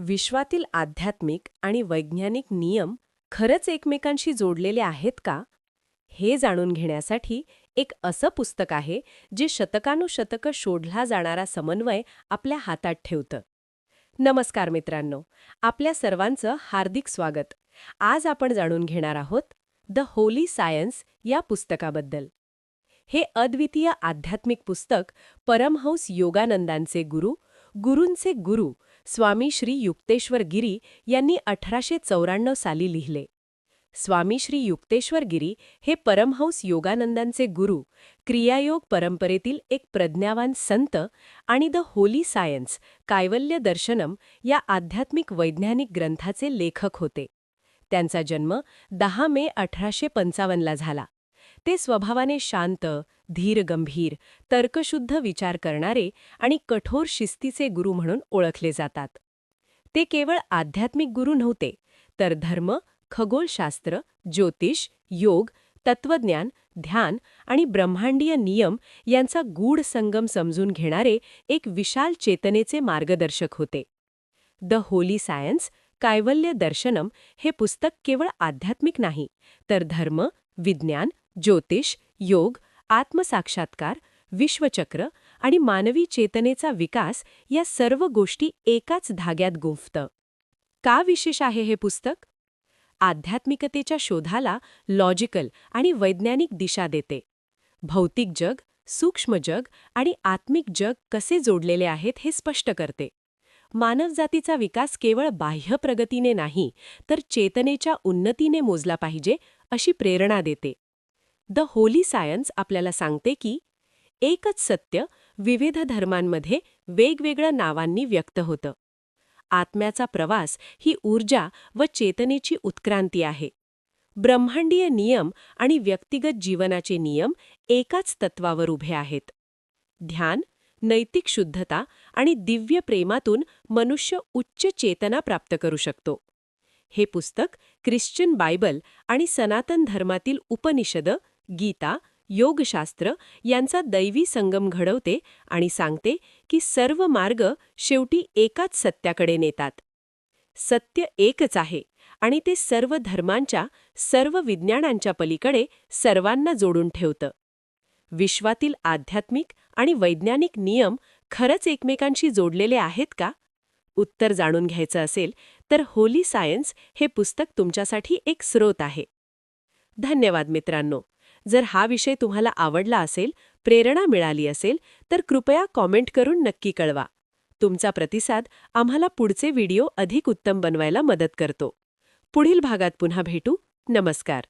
विश्वातील आध्यात्मिक आणि वैज्ञानिक नियम खरंच एकमेकांशी जोडलेले आहेत का? हे जाणून घेण्यासाठी एक असं पुस्तक आहे जे शतकानुशतकं शोधला जाणारा समन्वय आपल्या हातात ठेवतं. नमस्कार मित्रांनो आपल्या सर्वांचं हार्दिक स्वागत. आज आपण जाणून घेणार आहोत द होली सायन्स या पुस्तकाबद्दल. हे अद्वितीय आध्यात्मिक पुस्तक परमहंस योगानंदांचे गुरु गुरूंचे गुरु स्वामी श्री युक्तेश्वर गिरी यांनी अठराशे चौऱ्याण्णव साली लिहिले. स्वामी श्री युक्तेश्वर गिरी हे परमहंस योगानंदांचे गुरु क्रियायोग परंपरेतील एक प्रज्ञावान संत आणि द होली सायन्स कायवल्य दर्शनम या आध्यात्मिक वैज्ञानिक ग्रंथाचे लेखक होते. त्यांचा जन्म दहा मे अठराशे पंचावन्नला झाला. ते स्वभावाने शांत धीर गंभीर तर्कशुद्ध विचार करणारे आणि कठोर शिस्तीचे गुरु म्हणून ओळखले जातात. ते केवळ आध्यात्मिक गुरु नव्हते तर धर्म खगोलशास्त्र ज्योतिष योग तत्वज्ञान ध्यान आणि ब्रह्मांडीय नियम यांचा गूढ संगम समजून घेणारे एक विशाल चेतनेचे मार्गदर्शक होते. द होली सायन्स कायवल्य दर्शनम हे पुस्तक केवळ आध्यात्मिक नाही तर धर्म विज्ञान ज्योतिष योग आत्मसाक्षात्कार विश्वचक्र आणि मानवी चेतनेचा विकास या सर्व गोष्टी एकाच धाग्यात गुंफतं. का विशेष आहे हे पुस्तक? आध्यात्मिकतेच्या शोधाला लॉजिकल आणि वैज्ञानिक दिशा देते. भौतिक जग सूक्ष्म जग आणि आत्मिक जग कसे जोडलेले आहेत हे स्पष्ट करते. मानवजातीचा विकास केवळ बाह्य प्रगतीने नाही तर चेतनेच्या उन्नतीने मोजला पाहिजे अशी प्रेरणा देते. द होली सायन्स आपल्याला सांगते की एकच सत्य विविध धर्मांमध्ये वेगवेगळ्या नावांनी व्यक्त होतं. आत्म्याचा प्रवास ही ऊर्जा व चेतनेची उत्क्रांती आहे. ब्रह्मांडीय नियम आणि व्यक्तिगत जीवनाचे नियम एकाच तत्वावर उभे आहेत. ध्यान नैतिक शुद्धता आणि दिव्य प्रेमातून मनुष्य उच्च चेतना प्राप्त करू शकतो. हे पुस्तक ख्रिश्चन बायबल आणि सनातन धर्मातील उपनिषद गीता योगशास्त्र यांचा दैवी संगम घडवते आणि सांगते की सर्व मार्ग शेवटी एकाच सत्याकडे नेतात. सत्य एकच आहे आणि ते सर्व धर्मांच्या सर्व विज्ञानांच्या पलीकडे सर्वांना जोडून ठेवतं. विश्वातील आध्यात्मिक आणि वैज्ञानिक नियम खरंच एकमेकांशी जोडलेले आहेत का? उत्तर जाणून घ्यायचं असेल तर होली सायन्स हे पुस्तक तुमच्यासाठी एक स्रोत आहे. धन्यवाद मित्रांनो. जर हा विषय तुम्हाला आवडला असेल प्रेरणा मिळाली असेल तर कृपया कॉमेंट करून नक्की कळवा. तुमचा प्रतिसाद आम्हाला पुढचे व्हिडिओ अधिक उत्तम बनवायला मदत करतो. पुढील भागात पुन्हा भेटू. नमस्कार.